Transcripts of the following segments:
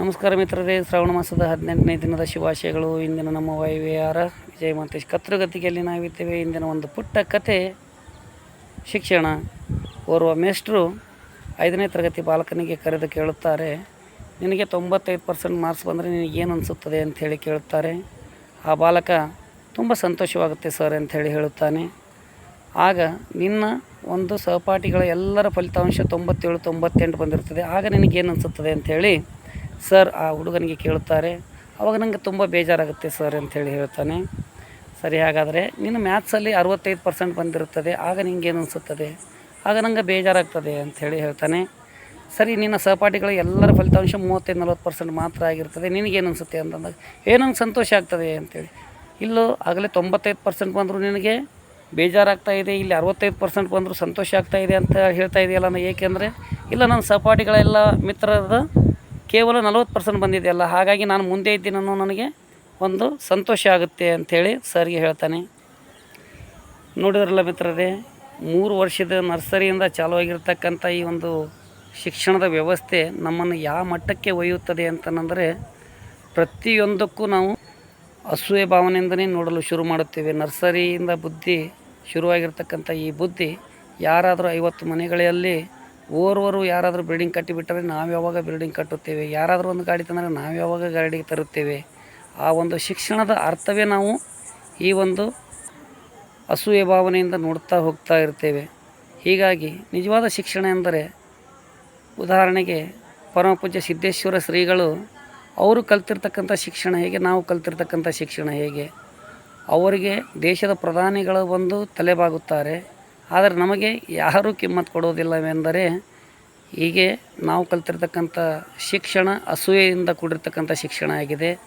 ನಮಸ್ಕಾರ ಮಿತ್ರರೇ, ಶ್ರಾವಣ ಮಾಸದ ಹದಿನೆಂಟನೇ ದಿನದ ಶುಭಾಶಯಗಳು. ಇಂದಿನ ನಮ್ಮ ವೈವಿಹಾರ ವಿಜಯ ಮಹಂತೇಶ್ ಕತ್ರಗತಿಗೆಯಲ್ಲಿ ನಾವಿದ್ದೇವೆ. ಇಂದಿನ ಒಂದು ಪುಟ್ಟ ಕತೆ ಶಿಕ್ಷಣ. ಓರ್ವ ಮೇಷ್ಟ್ರು ಐದನೇ ತರಗತಿ ಬಾಲಕನಿಗೆ ಕರೆದು ಕೇಳುತ್ತಾರೆ, ನಿನಗೆ ತೊಂಬತ್ತೈದು ಪರ್ಸೆಂಟ್ ಮಾರ್ಕ್ಸ್ ಬಂದರೆ ನಿನಗೇನು ಅನಿಸುತ್ತದೆ ಅಂಥೇಳಿ ಕೇಳುತ್ತಾರೆ. ಆ ಬಾಲಕ ತುಂಬ ಸಂತೋಷವಾಗುತ್ತೆ ಸರ್ ಅಂಥೇಳಿ ಹೇಳುತ್ತಾನೆ. ಆಗ ನಿನ್ನ ಒಂದು ಸಹಪಾಠಿಗಳ ಎಲ್ಲರ ಫಲಿತಾಂಶ ತೊಂಬತ್ತೇಳು ತೊಂಬತ್ತೆಂಟು ಬಂದಿರ್ತದೆ ಆಗ ನಿನಗೇನು ಅನಿಸುತ್ತದೆ ಅಂಥೇಳಿ ಸರ್, ಆ ಹುಡುಗನಿಗೆ ಕೇಳುತ್ತಾರೆ, ಅವಾಗ ನನಗೆ ತುಂಬ ಬೇಜಾರಾಗುತ್ತೆ ಸರ್, ಅಂತೇಳಿ ಹೇಳ್ತಾನೆ. ಸರಿ, ಹಾಗಾದರೆ ನಿನ್ನ ಮ್ಯಾಥ್ಸಲ್ಲಿ ಅರವತ್ತೈದು ಪರ್ಸೆಂಟ್ ಬಂದಿರುತ್ತದೆ, ಆಗ ನಿನಗೇನು ಅನಿಸುತ್ತದೆ ಆಗ ನನಗೆ ಬೇಜಾರಾಗ್ತದೆ ಅಂಥೇಳಿ ಹೇಳ್ತಾನೆ. ಸರಿ, ನಿನ್ನ ಸಹಪಾಠಿಗಳ ಎಲ್ಲರ ಫಲಿತಾಂಶ ಮೂವತ್ತೈದು ನಲ್ವತ್ತು ಪರ್ಸೆಂಟ್ ಮಾತ್ರ ಆಗಿರ್ತದೆ ನಿನಗೇನು ಅನಿಸುತ್ತೆ ಅಂತಂದಾಗ, ಏನಂಗೆ ನಂಗೆ ಸಂತೋಷ ಆಗ್ತದೆ ಅಂತೇಳಿ. ಇಲ್ಲೂ, ಆಗಲೇ ತೊಂಬತ್ತೈದು ಪರ್ಸೆಂಟ್ ಬಂದರೂ ನಿನಗೆ, ಬೇಜಾರಾಗ್ತಾ ಇದೆ, ಇಲ್ಲಿ ಅರವತ್ತೈದು ಪರ್ಸೆಂಟ್ ಬಂದರೂ ಸಂತೋಷ ಆಗ್ತಾ ಇದೆ ಅಂತ ಹೇಳ್ತಾ ಇದೆಯಲ್ಲ ನಾನು ಏಕೆಂದರೆ ಇಲ್ಲ, ನನ್ನ ಸಹಪಾಠಿಗಳೆಲ್ಲ ಮಿತ್ರರದ ಕೇವಲ ನಲವತ್ತು ಪರ್ಸೆಂಟ್ ಬಂದಿದೆಯಲ್ಲ, ಹಾಗಾಗಿ ನಾನು ಮುಂದೆ ಇದ್ದೀನೋ ನನಗೆ ಒಂದು ಸಂತೋಷ ಆಗುತ್ತೆ ಅಂಥೇಳಿ ಸರ್ಗೆ ಹೇಳ್ತಾನೆ. ನೋಡಿದ್ರಲ್ಲ ಮಿತ್ರರೇ, ಮೂರು ವರ್ಷದ ನರ್ಸರಿಯಿಂದ ಚಾಲುವಾಗಿರ್ತಕ್ಕಂಥ ಈ ಒಂದು ಶಿಕ್ಷಣದ ವ್ಯವಸ್ಥೆ ನಮ್ಮನ್ನು ಯಾವ ಮಟ್ಟಕ್ಕೆ ಒಯ್ಯುತ್ತದೆ ಅಂತಂದರೆ, ಪ್ರತಿಯೊಂದಕ್ಕೂ ನಾವು ಅಸೂಯೆ ಭಾವನೆಯಿಂದನೇ ನೋಡಲು ಶುರು ಮಾಡುತ್ತೇವೆ. ನರ್ಸರಿಯಿಂದ ಬುದ್ಧಿ ಶುರುವಾಗಿರ್ತಕ್ಕಂಥ ಈ ಬುದ್ಧಿ ಯಾರಾದರೂ ಐವತ್ತು ಮನೆಗಳಲ್ಲಿ ಓರ್ವರು ಯಾರಾದರೂ ಬಿಲ್ಡಿಂಗ್ ಕಟ್ಟಿಬಿಟ್ಟರೆ ನಾವು ಯಾವಾಗ ಬಿಲ್ಡಿಂಗ್ ಕಟ್ಟುತ್ತೇವೆ? ಯಾರಾದರೂ ಒಂದು ಗಾಡಿ ತಂದರೆ ನಾವು ಯಾವಾಗ ಗಾಡಿ ತರುತ್ತೇವೆ? ಆ ಒಂದು ಶಿಕ್ಷಣದ ಅರ್ಥವೇ ನಾವು ಈ ಒಂದು ಅಸೂಯೆ ಭಾವನೆಯಿಂದ ನೋಡ್ತಾ ಹೋಗ್ತಾ ಇರ್ತೇವೆ. ಹೀಗಾಗಿ ನಿಜವಾದ ಶಿಕ್ಷಣ ಎಂದರೆ ಉದಾಹರಣೆಗೆ ಪರಮಪೂಜ್ಯ ಸಿದ್ದೇಶ್ವರ ಶ್ರೀಗಳು ಅವರು ಕಲ್ತಿರ್ತಕ್ಕಂಥ ಶಿಕ್ಷಣ ಹೇಗೆ, ನಾವು ಕಲ್ತಿರ್ತಕ್ಕಂಥ ಶಿಕ್ಷಣ ಹೇಗೆ? ಅವರಿಗೆ ದೇಶದ ಪ್ರಧಾನಿಗಳು ಬಂದು ತಲೆಬಾಗುತ್ತಾರೆ. ಆದರೆ ನಮಗೆ ಯಾರೂ ಕಿಮ್ಮತ್ತು ಕೊಡೋದಿಲ್ಲವೆಂದರೆ ಹೀಗೆ ನಾವು ಕಲ್ತಿರ್ತಕ್ಕಂಥ ಶಿಕ್ಷಣ ಅಸೂಯೆಯಿಂದ ಕೂಡಿರ್ತಕ್ಕಂಥ ಶಿಕ್ಷಣ ಆಗಿದೆ.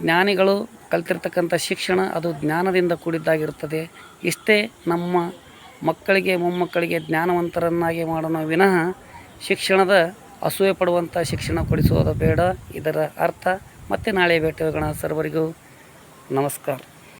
ಜ್ಞಾನಿಗಳು ಕಲ್ತಿರ್ತಕ್ಕಂಥ ಶಿಕ್ಷಣ ಅದು ಜ್ಞಾನದಿಂದ ಕೂಡಿದ್ದಾಗಿರುತ್ತದೆ. ಇಷ್ಟೇ ನಮ್ಮ ಮಕ್ಕಳಿಗೆ, ಮೊಮ್ಮಕ್ಕಳಿಗೆ ಜ್ಞಾನವಂತರನ್ನಾಗಿ ಮಾಡೋಣ ವಿನಃ ಶಿಕ್ಷಣದ ಅಸೂಯೆ ಪಡುವಂಥ ಶಿಕ್ಷಣ ಕೊಡಿಸುವುದು ಬೇಡ. ಇದರ ಅರ್ಥ ಮತ್ತೆ ನಾಳೆ ಭೇಟಿ ಹೋಗೋಣ ಸರ್ವರಿಗೂ. ನಮಸ್ಕಾರ.